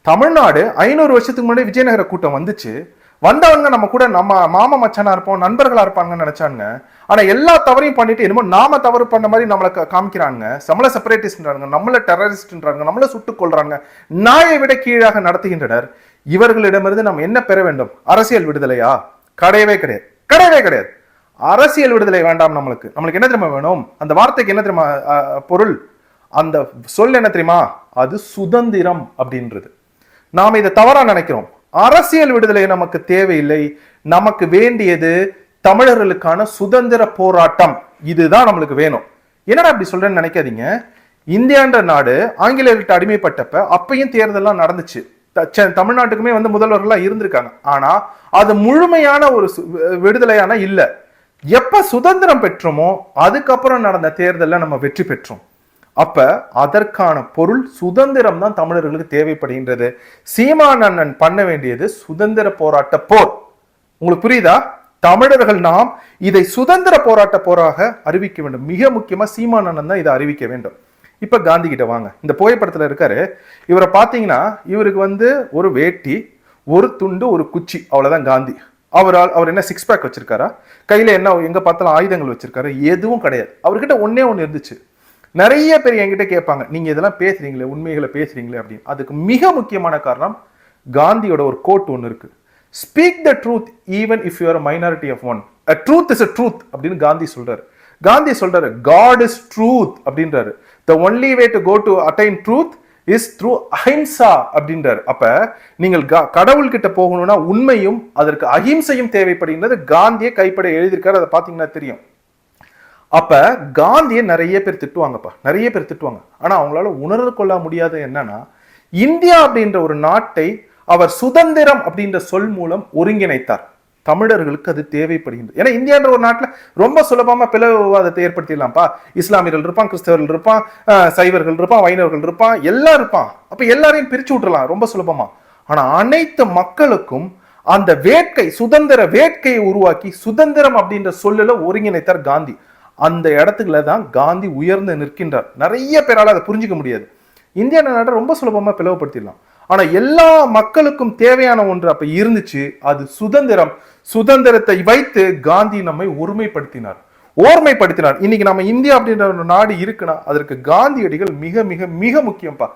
தமிழ்நாடு ஐநூறு வருஷத்துக்கு முன்னாடி விஜயநகர கூட்டம் வந்துச்சு. வந்தவங்க நம்ம கூட நம்ம மாமா மச்சானா இருப்போம் நண்பர்களா இருப்பாங்கன்னு நினைச்சாங்க ஆனா எல்லா தவறையும் பண்ணிட்டு என்னமோ நாம தவறு பண்ண மாதிரி நம்மளை காமிக்கிறாங்க. நம்மள செப்பரேட்டிஸ்ட்ன்றாங்க நம்மள டெரரிஸ்ட்ன்றாங்க நம்மள சுட்டுக் கொள்றாங்க நாயை விட கீழாக நடத்துகின்றனர். இவர்களிடமிருந்து நம்ம என்ன பெற வேண்டும்? அரசியல் விடுதலையா? கிடையவே கிடையாது. கிடையவே கிடையாது. அரசியல் விடுதலை வேண்டாம் நம்மளுக்கு. நம்மளுக்கு என்ன தெரியுமா வேணும்? அந்த வார்த்தைக்கு என்ன தெரியுமா பொருள்? அந்த சொல் என்ன தெரியுமா? அது சுதந்திரம் அப்படின்றது. நாம் இதை தவறா நினைக்கிறோம். அரசியல் விடுதலை நமக்கு தேவையில்லை. நமக்கு வேண்டியது தமிழர்களுக்கான சுதந்திர போராட்டம். இதுதான் நம்மளுக்கு வேணும். என்னடா அப்படி சொல்றேன்னு நினைக்காதீங்க. இந்தியான்ற நாடு ஆங்கிலேயர்கிட்ட அடிமைப்பட்டப்ப அப்பையும் தேர்தலாம் நடந்துச்சு. தமிழ்நாட்டுக்குமே வந்து முதல்வர்கள்லாம் இருந்திருக்காங்க. ஆனா அது முழுமையான ஒரு விடுதலையான இல்லை. எப்ப சுதந்திரம் பெற்றோமோ அதுக்கப்புறம் நடந்த தேர்தலில் நம்ம வெற்றி பெற்றோம். அப்ப அதற்கான பொருள் சுதந்திரம் தான் தமிழர்களுக்கு தேவைப்படுகின்றது. சீமானண்ணன் பண்ண வேண்டியது சுதந்திர போராட்ட போர். உங்களுக்கு புரியுதா? தமிழர்கள் நாம் இதை சுதந்திர போராட்ட போராக அறிவிக்க வேண்டும். மிக முக்கியமா சீமானண்ணன் தான் இதை அறிவிக்க வேண்டும். இப்ப காந்தி கிட்ட வாங்க. இந்த புகைப்படத்துல இருக்காரு. இவரை பாத்தீங்கன்னா இவருக்கு வந்து ஒரு வேட்டி ஒரு துண்டு ஒரு குச்சி. அவ்வளவுதான் காந்தி. அவரால் அவர் என்ன சிக்ஸ் பேக் வச்சிருக்காரா? கையில என்ன எங்க பார்த்தாலும் ஆயுதங்கள் வச்சிருக்காரு. எதுவும் கிடையாது. அவர்கிட்ட ஒன்றே ஒன்று இருந்துச்சு. நிறைய பேர் என்கிட்ட கேட்பாங்க நீங்க இதெல்லாம் பேசுறீங்களே உண்மைகளை பேசுறீங்களே அப்படின்னு. அதுக்கு மிக முக்கியமான காரணம் காந்தியோட ஒரு கோட் ஒன்று இருக்கு. Speak the truth even if you are minority of one a truth is a truth அப்படின்னு காந்தி சொல்றாரு. காந்தி சொல்றாரு காட் இஸ் ட்ரூத் அப்படின்றாரு. The only way to go to attain truth is through ahimsa அப்படின்றார். அப்ப நீங்கள் கடவுள் கடவுள்கிட்ட போகணும்னா உண்மையும் அதற்கு அஹிம்சையும் தேவைப்படுகின்றது. காந்தியை கைப்பட எழுதியிருக்காரு அதை பார்த்தீங்கன்னா தெரியும். அப்ப காந்தியை நிறைய பேர் திட்டுவாங்கப்பா. நிறைய பேர் திட்டுவாங்க. ஆனா அவங்களால உணர்ந்து கொள்ள முடியாத என்னன்னா இந்தியா அப்படின்ற ஒரு நாட்டை அவர் சுதந்திரம் அப்படின்ற சொல் மூலம் ஒருங்கிணைத்தார். தமிழர்களுக்கு அது தேவைப்படுகின்றது. ஏன்னா இந்தியான்ற ஒரு நாட்டில் ரொம்ப சுலபமா பிளவுவாதத்தை ஏற்படுத்திடலாம்ப்பா. இஸ்லாமியர்கள் இருப்பான் கிறிஸ்தவர்கள் இருப்பான் சைவர்கள் இருப்பான் வைணவர்கள் இருப்பான் எல்லாம் இருப்பான். அப்போ எல்லாரையும் பிரிச்சு விட்டுறலாம் ரொம்ப சுலபமா. ஆனா அனைத்து மக்களுக்கும் அந்த வேட்கை சுதந்திர வேட்கையை உருவாக்கி சுதந்திரம் அப்படின்ற சொல்லல ஒருங்கிணைத்தார் காந்தி. அந்த இடத்துல தான் காந்தி உயர்ந்து நிற்கின்றார். நிறைய பேரால அதை புரிஞ்சுக்க முடியாது. இந்தியா நாட்டை ரொம்ப சுலபமா பிளவுபடுத்திடலாம். ஆனா எல்லா மக்களுக்கும் தேவையான ஒன்று அப்ப இருந்துச்சு அது சுதந்திரம். சுதந்திரத்தை வைத்து காந்தி நம்மை ஒருமைப்படுத்தினார். ஓர்மைப்படுத்தினார் இன்னைக்கு நம்ம இந்தியா அப்படின்ற ஒரு நாடு இருக்குன்னா அதற்கு காந்தியடிகள் மிக மிக மிக முக்கியம்ப்பா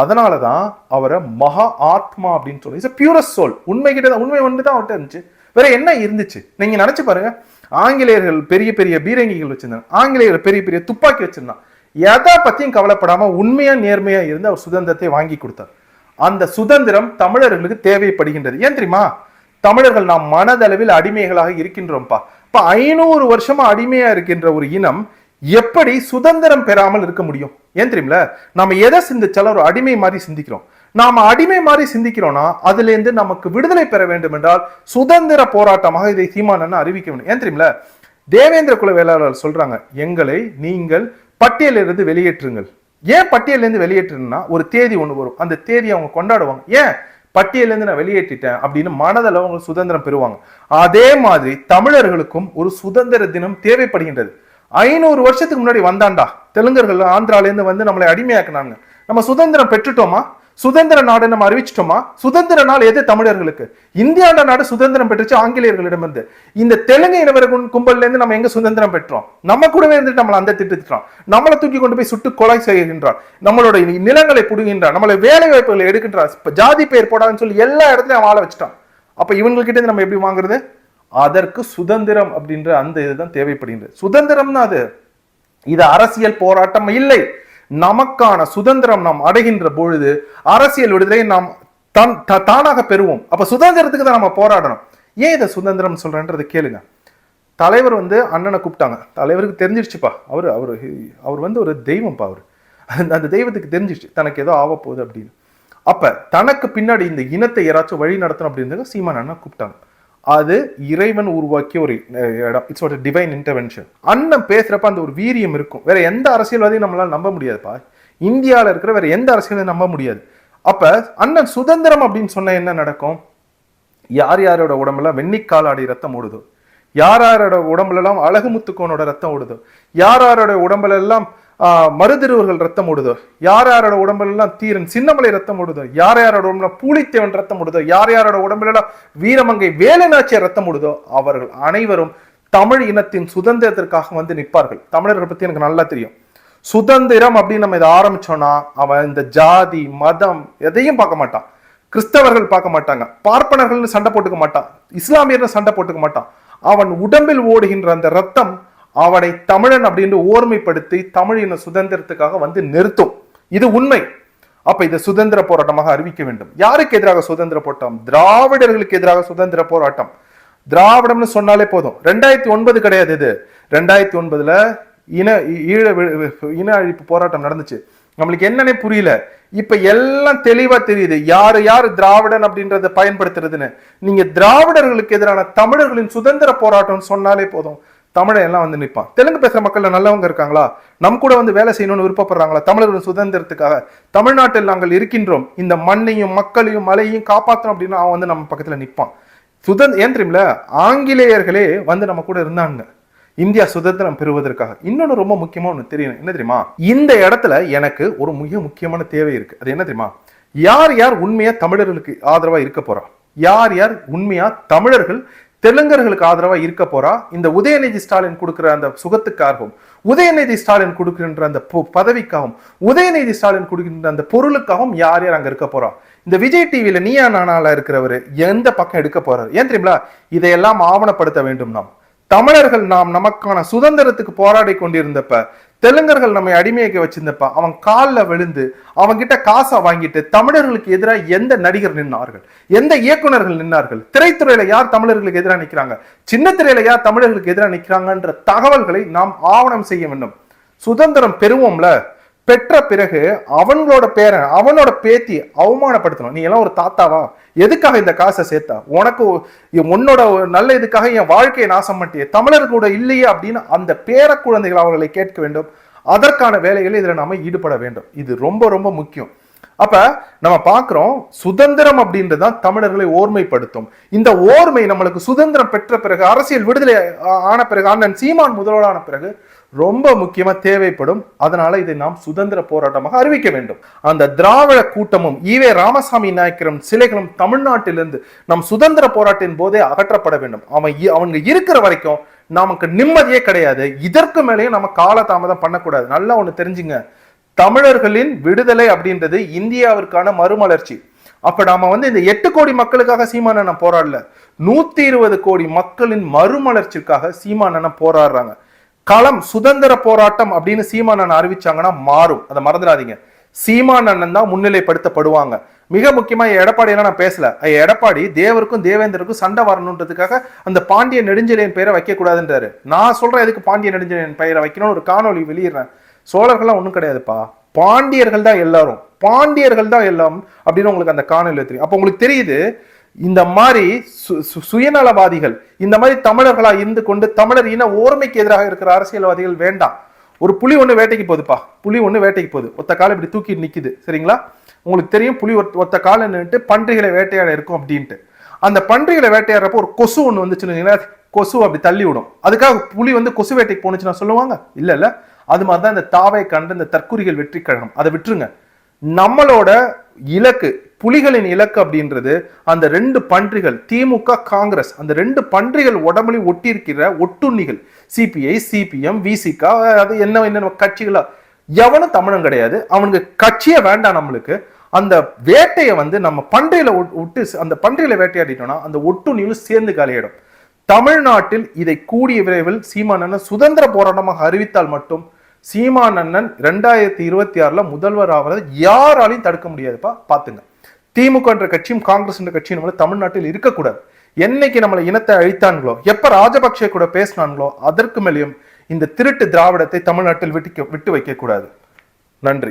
அதனால தான் அவரை மகா ஆத்மா அப்படின்னு சொல்லி இட்ஸ் பியூரஸ் சோல் உண்மை கிட்ட தான் உண்மை ஒன்று தான் அவர்கிட்ட இருந்துச்சு. வேற என்ன இருந்துச்சு? நீங்க நினைச்சு பாருங்க. ஆங்கிலேயர்கள் பெரிய பெரிய பீரங்கிகள் வச்சிருந்தாங்க. ஆங்கிலேயர்கள் பெரிய பெரிய துப்பாக்கி வச்சிருந்தாங்க எதை பத்தியும் கவலைப்படாம உண்மையா நேர்மையா இருந்து அவர் சுதந்திரத்தை வாங்கி கொடுத்தார். அந்த சுதந்திரம் தமிழர்களுக்கு தேவைப்படுகின்றது. ஏன் தெரியுமா? தமிழர்கள் நாம் மனதளவில் அடிமைகளாக இருக்கின்றோம்ப்பா. இப்ப ஐநூறு வருஷமா அடிமையா இருக்கின்ற ஒரு இனம் எப்படி சுதந்திரம் பெறாமல் இருக்க முடியும்? ஏன் தெரியுமில நம்ம எதை சிந்திச்சாலும் ஒரு அடிமை மாதிரி சிந்திக்கிறோம். நாம அடிமை மாதிரி சிந்திக்கிறோம்னா அதுல இருந்து நமக்கு விடுதலை பெற வேண்டும் என்றால் சுதந்திர போராட்டமாக இதை சீமானன்னு அறிவிக்க வேண்டும். ஏன் தெரியுமில தேவேந்திர குல வேளாளர் சொல்றாங்க எங்களை நீங்கள் பட்டியலிருந்து வெளியேற்றுங்கள். ஏன் பட்டியலேருந்து வெளியேற்றுனா ஒரு தேதி ஒன்று வரும். அந்த தேதியை அவங்க கொண்டாடுவாங்க. ஏன்? பட்டியலேருந்து நான் வெளியேற்றிட்டேன் அப்படின்னு மனதளவு அவங்க சுதந்திரம் பெறுவாங்க. அதே மாதிரி தமிழர்களுக்கும் ஒரு சுதந்திர தினம் தேவைப்படுகின்றது. ஐநூறு வருஷத்துக்கு முன்னாடி வந்தாண்டா. தெலுங்கர்கள் ஆந்திராலேருந்து வந்து நம்மளை அடிமையாக்குனாங்க. நம்ம சுதந்திரம் பெற்றுட்டோமா? சுதந்திர நாடு நம்ம அறிவிச்சிட்டோமா? சுதந்திர நாள் எது தமிழர்களுக்கு? இந்தியாண்ட நாடு சுதந்திரம் பெற்றுச்சு ஆங்கிலேயர்களிடமிருந்து இந்த தெலுங்கு இனவர் கும்பல்ல இருந்து நம்ம எங்க சுதந்திரம் பெற்றோம்? நம்ம கூடவே இருந்துட்டு நம்மளை அந்த திட்டுறான் நம்மளை தூக்கி கொண்டு போய் சுட்டு கொலை செய்கின்றான் நம்மளோட நிலங்களை புடுகின்றான் நம்மளை வேலை வாய்ப்புகளை எடுக்கின்றான் இப்ப ஜாதி பெயர் போடான்னு சொல்லி எல்லா இடத்துலயும் அவன் ஆள வச்சுட்டான் அப்ப இவங்ககிட்ட இருந்து நம்ம எப்படி வாங்குறது? அதற்கு சுதந்திரம் அப்படின்ற அந்த இதுதான் தேவைப்படுகின்றது. சுதந்திரம்னா அது. இது அரசியல் போராட்டம் இல்லை. நமக்கான சுதந்திரம் நாம் அடைகின்ற பொழுது அரசியல் விடுதலை நாம் தன் த- தானாக பெறுவோம். அப்ப சுதந்திரத்துக்கு தான் நம்ம போராடணும். ஏன் இதை சுதந்திரம் சொல்றேன்றதை கேளுங்க. தலைவர் வந்து அண்ணனை கூப்பிட்டாங்க. தலைவருக்கு தெரிஞ்சிருச்சுப்பா. அவர் அவர் அவர் வந்து ஒரு தெய்வம்ப்பா அவர். அந்த அந்த தெய்வத்துக்கு தெரிஞ்சிருச்சு. தனக்கு ஏதோ ஆக போகுது அப்படின்னு. அப்ப தனக்கு பின்னாடி இந்த இனத்தை யாராச்சும் வழி நடத்தணும் அப்படின்னு சீமான் அண்ணா கூப்பிட்டாங்க. அது இறைவன் உருவாக்கிய ஒரு இடம். இட்ஸ் வாட் டிவைன் இன்டர்வென்ஷன் அண்ணன் பேசுறப்ப அந்த ஒரு வீரியம் இருக்கும். வேற எந்த அரசியல்வாதியும் நம்மளால நம்ப முடியாதுப்பா. இந்தியால இருக்கிற வேற எந்த அரசியலையும் நம்ப முடியாது. அப்ப அண்ணன் சுதந்திரம் அப்படின்னு சொன்ன என்ன நடக்கும்? யார் யாரோட உடம்புல வெண்ணிக்காலாடி ரத்தம் ஓடுதோ? யார் யாரோட உடம்புல எல்லாம் அழகுமுத்துக்கோனோட ரத்தம் ஓடுதோ? யார் யாரோட உடம்புல எல்லாம் மருதிருவர்கள் ரத்தம் ஓடுதோ? யார் யாரோட உடம்புலாம் தீரன்? சின்னமலை ரத்தம் ஓடுதோ? யார் யாரோட உடம்புல பூலித்தேவன் ரத்தம் ஓடுதோ? யார் யாரோட உடம்புல வீரமங்கை வேலுநாச்சியார் ரத்தம் ஓடுதோ? அவர்கள் அனைவரும் தமிழ் இனத்தின் சுதந்திரத்திற்காக வந்து நிற்பார்கள். தமிழர்களை பத்தி எனக்கு நல்லா தெரியும். சுதந்திரம் அப்படின்னு நம்ம இதை ஆரம்பிச்சோம்னா அவன் இந்த ஜாதி மதம் எதையும் பார்க்க மாட்டான். கிறிஸ்தவர்கள் பார்க்க மாட்டாங்க. பார்ப்பனர்கள்னு சண்டை போட்டுக்க மாட்டான். இஸ்லாமியர்னு சண்டை போட்டுக்க மாட்டான். அவன் உடம்பில் ஓடுகின்ற அந்த ரத்தம் அவனை தமிழன் அப்படின்னு ஓர்மைப்படுத்தி தமிழின சுதந்திரத்துக்காக வந்து நிறுத்தும். இது உண்மை. அப்ப இதை சுதந்திர போராட்டமாக அறிவிக்க வேண்டும். யாருக்கு எதிராக சுதந்திர போராட்டம்? திராவிடர்களுக்கு எதிராக சுதந்திர போராட்டம். திராவிடம்னு சொன்னாலே போதும். ரெண்டாயிரத்தி ஒன்பது கிடையாது இது. ரெண்டாயிரத்தி ஒன்பதுல இன ஈழ இன அழிப்பு போராட்டம் நடந்துச்சு. நம்மளுக்கு என்னன்னே புரியல. இப்ப எல்லாம் தெளிவா தெரியுது. யாரு யாரு திராவிடன் அப்படின்றத பயன்படுத்துறதுன்னு. நீங்க திராவிடர்களுக்கு எதிரான தமிழர்களின் சுதந்திர போராட்டம்னு சொன்னாலே போதும். தமிழன் எல்லாம் வந்து நிற்பான் தெலுங்கு பேசுகிற மக்கள்ல நல்லவங்க இருக்காங்களா? நம் கூட வந்து வேலை செய்யணும்னு விருப்பப்படுறாங்களா? தமிழர்கள் சுதந்திரத்துக்காக. தமிழ்நாட்டில் நாங்கள் இருக்கின்றோம். இந்த மண்ணையும் மக்களையும் மலையையும் காப்பாற்றணும் அப்படின்னு அவன் வந்து நம்ம பக்கத்தில் நிற்பான் சுதந்திர ஏன் தெரியுமில ஆங்கிலேயர்களே வந்து நம்ம கூட இருந்தாங்க இந்தியா சுதந்திரம் பெறுவதற்காக. இன்னொன்னு ரொம்ப முக்கியமாக ஒன்று தெரியும் என்ன தெரியுமா? இந்த இடத்துல எனக்கு ஒரு மிக முக்கியமான தேவை இருக்கு. அது என்ன தெரியுமா? யார் யார் உண்மையாக தமிழர்களுக்கு ஆதரவாக இருக்க போறா? யார் யார் உண்மையா தமிழர்கள் தெலுங்கர்களுக்கு ஆதரவா இருக்க போறா? இந்த உதயநிதி ஸ்டாலின் கொடுக்குற அந்த சுகத்துக்காகவும் உதயநிதி ஸ்டாலின் கொடுக்கின்ற அந்த பதவிக்காகவும் உதயநிதி ஸ்டாலின் கொடுக்கின்ற அந்த பொருளுக்காகவும் யார் யார் அங்க இருக்க போறா? இந்த விஜய் டிவியில நீயா நானால இருக்கிறவர் எந்த பக்கம் எடுக்க போறாரு? ஏன் தெரியுங்களா இதையெல்லாம் ஆவணப்படுத்த வேண்டும் நாம். தமிழர்கள் நாம் நமக்கான சுதந்திரத்துக்கு போராடி கொண்டிருந்தப்ப தெலுங்கர்கள் நம்மை அடிமையாக வச்சிருந்தப்ப. அவன் காலில் விழுந்து அவன்கிட்ட காசை வாங்கிட்டு தமிழர்களுக்கு எதிராக எந்த நடிகர் நின்னார்கள்? எந்த இயக்குனர்கள் நின்னார்கள்? திரைத்துறையில யார் தமிழர்களுக்கு எதிராக நிக்கிறாங்க? சின்ன திரையில யார் தமிழர்களுக்கு எதிராக நிற்கிறாங்கன்ற தகவல்களை நாம் ஆவணம் செய்ய வேண்டும். சுதந்திரம் பெறுவோம்ல? பெற்ற பிறகு அவங்களோட பேரன் அவனோட பேத்தி அவமானப்படுத்தணும். நீ எல்லாம் ஒரு தாத்தாவா? எதுக்காக இந்த காசை சேர்த்தா? உனக்கு உன்னோட நல்ல இதுக்காக என் வாழ்க்கையை நாசம் பண்ணியே தமிழர் கூட இல்லையே அப்படின்னு அந்த பேர குழந்தைகள் அவர்களை கேட்க வேண்டும். அதற்கான வேலைகளை இதில் நாம ஈடுபட வேண்டும். இது ரொம்ப ரொம்ப முக்கியம். அப்ப நம்ம பார்க்கிறோம் சுதந்திரம் அப்படின்றது தான் தமிழர்களை ஓர்மைப்படுத்தும். இந்த ஓர்மை நம்மளுக்கு சுதந்திரம் பெற்ற பிறகு அரசியல் விடுதலை ஆன பிறகு அண்ணன் சீமான் முதல்வரான பிறகு ரொம்ப முக்கியமா தேவைப்படும். அதனால இதை நாம் சுதந்திர போராட்டமாக அறிவிக்க வேண்டும். அந்த திராவிட கூட்டமும் ஈவே ராமசாமி நாயக்கரும் சிலைகளும் தமிழ்நாட்டிலிருந்து நம் சுதந்திர போராட்டின் போதே அகற்றப்பட வேண்டும். அவன் இ- அவங்க இருக்கிற வரைக்கும் நமக்கு நிம்மதியே கிடையாது. இதற்கு மேலேயும் நம்ம காலதாமதம் பண்ணக்கூடாது. நல்லா ஒன்று தெரிஞ்சுங்க. தமிழர்களின் விடுதலை அப்படின்றது இந்தியாவிற்கான மறுமலர்ச்சி. அப்ப நாம வந்து இந்த எட்டு கோடி மக்களுக்காக சீமானண்ணன் போராடல. நூத்தி இருபது கோடி மக்களின் மறுமலர்ச்சிக்காக சீமானண்ணன் போராடுறாங்க. களம் சுதந்திர போராட்டம் அப்படின்னு சீமானன் அறிவிச்சாங்கன்னா மாறும். அதை மறந்துடாதீங்க. சீமானண்ணன் தான் முன்னிலைப்படுத்தப்படுவாங்க. மிக முக்கியமா எடப்பாடி எல்லாம் நான் பேசல. எடப்பாடி தேவருக்கும் தேவேந்தருக்கும் சண்டை வரணுன்றதுக்காக அந்த பாண்டிய நெடுஞ்செழியன் பெயரை வைக்க கூடாதுன்றாரு நான் சொல்றேன் எதுக்கு பாண்டிய நெடுஞ்செழியன் பெயரை வைக்கணும்னு ஒரு காணொளி வெளியிடுறேன். சோழர்கள்லாம் ஒன்றும் கிடையாதுப்பா. பாண்டியர்கள் தான் எல்லாரும். பாண்டியர்கள் தான் எல்லாம் அப்படின்னு உங்களுக்கு அந்த காணொலியில் தெரியும். அப்போ உங்களுக்கு தெரியுது இந்த மாதிரி சு- சுயநலவாதிகள் இந்த மாதிரி தமிழர்களா இருந்து கொண்டு தமிழர் இன ஓர்மைக்கு எதிராக இருக்கிற அரசியல்வாதிகள் வேண்டாம். ஒரு புலி ஒன்று வேட்டைக்கு போகுதுப்பா. புலி ஒன்று வேட்டைக்கு போகுது. ஒத்த காலை இப்படி தூக்கி நிற்குது சரிங்களா? உங்களுக்கு தெரியும் புலி ஒத்த- ஒத்த நின்றுட்டு பன்றிகளை வேட்டையாட இருக்கும் அப்படின்ட்டு. அந்த பன்றிகளை வேட்டையாடுறப்போ ஒரு கொசு ஒன்று வந்துச்சுன்னு கொசு அப்படி தள்ளி விடும். அதுக்காக புலி வந்து கொசு வேட்டைக்கு போனுச்சுன்னா சொல்லுவாங்க? இல்லை இல்லை. அது மாதிரி தான் இந்த தாவை கண்டு இந்த தற்குறிகள் வெற்றி கழகம். அதை விட்டுருங்க. நம்மளோட இலக்கு புலிகளின் இலக்கு அப்படின்றது அந்த ரெண்டு பன்றிகள் திமுக காங்கிரஸ். அந்த ரெண்டு பன்றிகள் உடம்புலையும் ஒட்டியிருக்கிற ஒட்டுண்ணிகள். சிபிஐ சிபிஎம் விசிகா அது என்ன என்ன கட்சிகளா? எவனும் தமிழன் கிடையாது. அவனுக்கு கட்சியே வேண்டாம் நம்மளுக்கு. அந்த வேட்டையை வந்து நம்ம பன்றையில விட்டு அந்த பன்றையில வேட்டையாடிட்டோம்னா அந்த ஒட்டுண்ணியும் சேர்ந்து கலையிடும் தமிழ்நாட்டில் இதை கூடிய விரைவில் சீமானன சுதந்திர போராட்டமாக அறிவித்தால் மட்டும் சீமானண்ணன் ரெண்டாயிரத்தி இருபத்தி ஆறுல முதல்வர் ஆவதை யாராலையும் தடுக்க முடியாதுப்பா. பார்த்துங்க. திமுக என்ற கட்சியும் காங்கிரஸ் என்ற கட்சியும் நம்மள தமிழ்நாட்டில் இருக்கக்கூடாது. என்னைக்கு நம்மளை இனத்தை அழித்தான்களோ எப்ப ராஜபக்சே கூட பேசினான்களோ அதற்கு மேலேயும் இந்த திருட்டு திராவிடத்தை தமிழ்நாட்டில் விட்டு விட்டு வைக்கக்கூடாது. நன்றி.